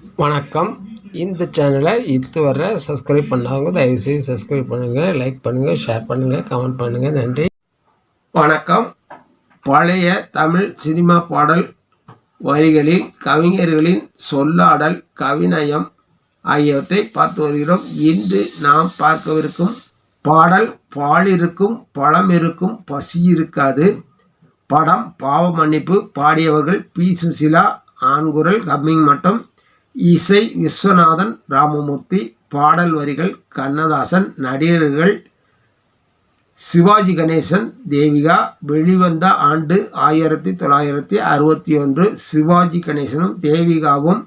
வணக்கம். இந்த சேனலை இதுவரை சப்ஸ்கிரைப் பண்ணாதவங்க தயவுசெய்து சப்ஸ்கிரைப் பண்ணுங்கள் லைக் பண்ணுங்கள் ஷேர் பண்ணுங்கள் கமெண்ட் பண்ணுங்கள் நன்றி. வணக்கம். பழைய தமிழ் சினிமா பாடல் வரிகளில் கவிஞர்களின் சொல்லாடல் கவிநயம் ஆகியவற்றை பார்த்து வருகிறோம். இன்று நாம் பார்க்கவிருக்கும் பாடல் பாலிருக்கும் பழம் இருக்கும் பசி இருக்காது படம் பாவ மன்னிப்பு பாடியவர்கள் பி. சுசிலா ஆண்குரல் கம்மிங் மட்டும். இசை விஸ்வநாதன் ராமமூர்த்தி பாடல் வரிகள் கண்ணதாசன் நடிகர்கள் சிவாஜி கணேசன் தேவிகா வெளிவந்த ஆண்டு ஆயிரத்தி தொள்ளாயிரத்தி அறுபத்தி ஒன்று சிவாஜி கணேசனும் தேவிகாவும்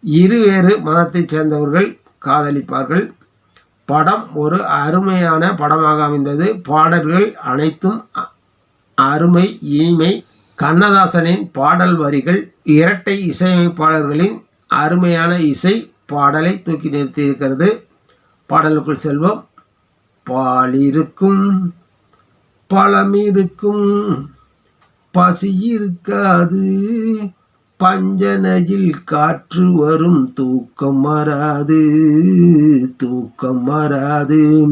இருவேறு மதத்தைச் சேர்ந்தவர்கள் காதலிப்பார்கள். படம் ஒரு அருமையான படமாக அமைந்தது. பாடல்கள் அனைத்தும் அருமை இனிமை. கண்ணதாசனின் பாடல் வரிகள் இரட்டை இசையமைப்பாளர்களின் அருமையான இசை பாடலை தூக்கி நிறுத்தியிருக்கிறது. பாடலுக்குள் செல்வோம். பாலிருக்கும் பழமிருக்கும் பசி இருக்காது பஞ்சனையில் காற்று வரும் தூக்கம் வராது தூக்கம் வராது.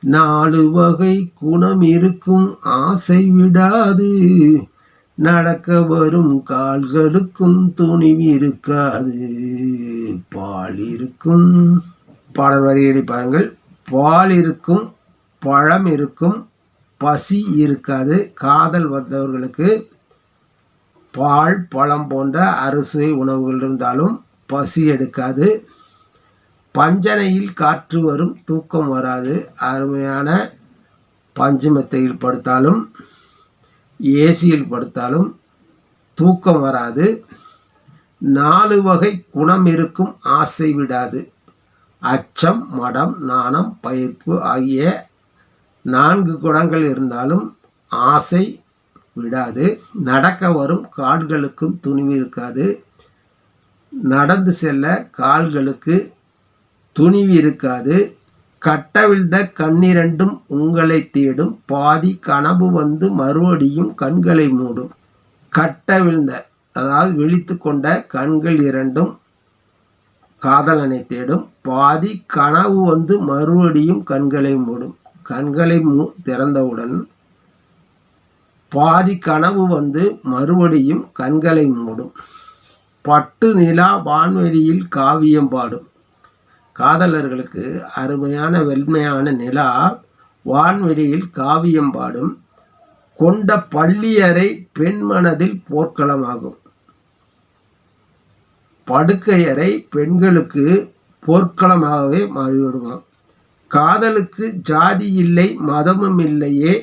நாலு வகை குணம் இருக்கும் ஆசை விடாது. நடக்க வரும் கால்களுக்கும் துணிவு இருக்காது பால் இருக்கும். பாடல் வரிகளை பாருங்கள். பால் இருக்கும் பழம் இருக்கும் பசி இருக்காது. காதல் வந்தவர்களுக்கு பால் பழம் போன்ற அறுசுவை உணவுகள் இருந்தாலும் பசி எடுக்காது. பஞ்சனையில் காற்று வரும் தூக்கம் வராது. அருமையான பஞ்சமெத்தையில் படுத்தாலும் ஏசியில் படுத்தாலும் தூக்கம் வராது. நாலு வகை குணம் இருக்கும் ஆசை விடாது. அச்சம் மடம் நாணம் பயிர்ப்பு ஆகிய நான்கு குணங்கள் இருந்தாலும் ஆசை விடாது. நடக்க வரும் கால்களுக்கும் துணிவு இருக்காது. நடந்து செல்ல கால்களுக்கு துணிவு இருக்காது. கட்டவிழ்ந்த கண்ணிரண்டும் உங்களை தேடும். பாதி கனவு வந்து மறுபடியும் கண்களை மூடும். கட்டவிழ்ந்த அதாவது விழித்து கொண்ட கண்கள் இரண்டும் காதலனை தேடும். பாதி கனவு வந்து மறுபடியும் கண்களை மூடும். கண்களை மூ திறந்தவுடன் பாதி கனவு வந்து மறுபடியும் கண்களை மூடும். பட்டு நிலா வான்வெளியில் காவியம் பாடும். காதலர்களுக்கு அருமையான வெண்மையான நிலா வான்வெளியில் காவியம் பாடும் கொண்ட பள்ளியறை பெண் மனதில் போர்க்களமாகும். படுக்கையறை பெண்களுக்கு போர்க்களமாகவே மாறிவிடுமாம் காதலுக்கு ஜாதி இல்லை மதமும் இல்லையே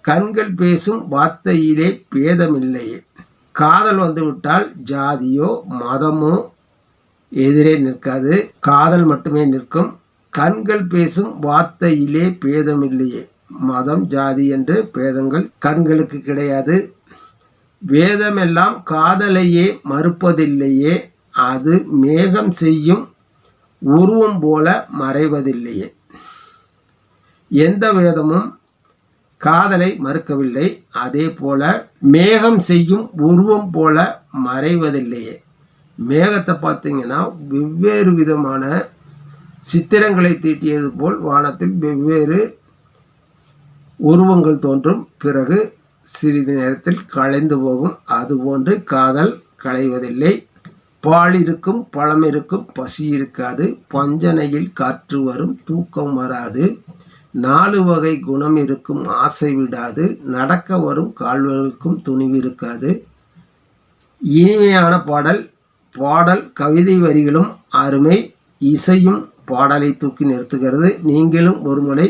கண்கள் பேசும் வார்த்தையிலே பேதமில்லையே. காதல் வந்துவிட்டால் ஜாதியோ மதமோ எதிரே நிற்காது காதல் மட்டுமே நிற்கும். கண்கள் பேசும் வார்த்தையிலே பேதமில்லையே. மதம் ஜாதி என்று பேதங்கள் கண்களுக்கு கிடையாது. வேதமெல்லாம் காதலையே மறுப்பதில்லையே. அது மேகம் செய்யும் உருவம் போல மறைவதில்லையே. எந்த வேதமும் காதலை மறுக்கவில்லை. அதே போல மேகம் செய்யும் உருவம் போல மறைவதில்லையே. மேகத்தை பார்த்தீங்கன்னா வெவ்வேறு விதமான சித்திரங்களை தீட்டியது போல் வானத்தில் வெவ்வேறு உருவங்கள் தோன்றும். பிறகு சிறிது நேரத்தில் களைந்து போகும். அதுபோன்று காதல் களைவதில்லை. பால் இருக்கும் பழம் இருக்கும் பசி இருக்காது. பஞ்சனையில் காற்று வரும் தூக்கம் வராது. நாலு வகை குணம் இருக்கும் ஆசை விடாது. நடக்க வரும் கால்வர்களுக்கும் துணிவு இருக்காது. இனிமையான பாடல் பாடல் கவிதை வரிகளும் அருமை இசையும் பாடலை தூக்கி நிறுத்துகிறது. நீங்களும் ஒருமுறை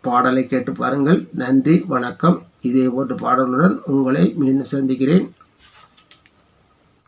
பாடலை கேட்டு பாருங்கள். நன்றி வணக்கம். இதே போன்ற பாடலுடன் உங்களை மீண்டும் சந்திக்கிறேன்.